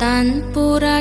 तन्पुरा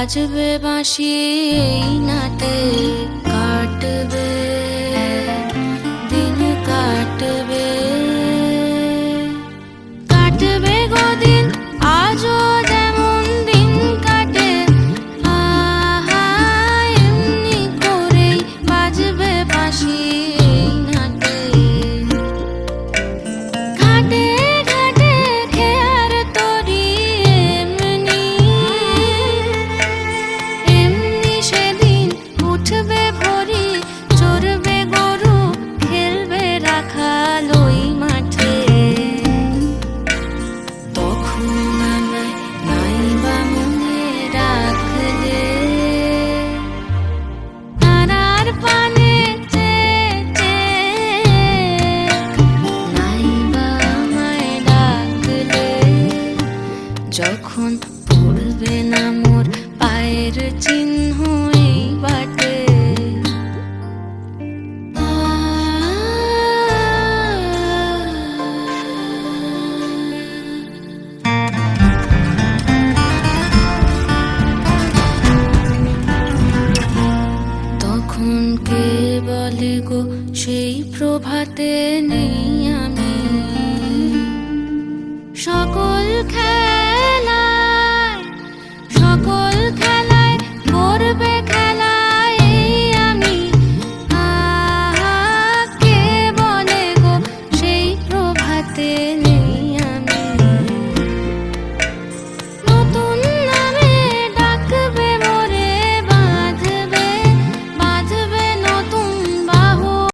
বাজবে বাঁশি এই নাতে কাটবে যখন পড়বে না মোর পায়ের চিহ্ন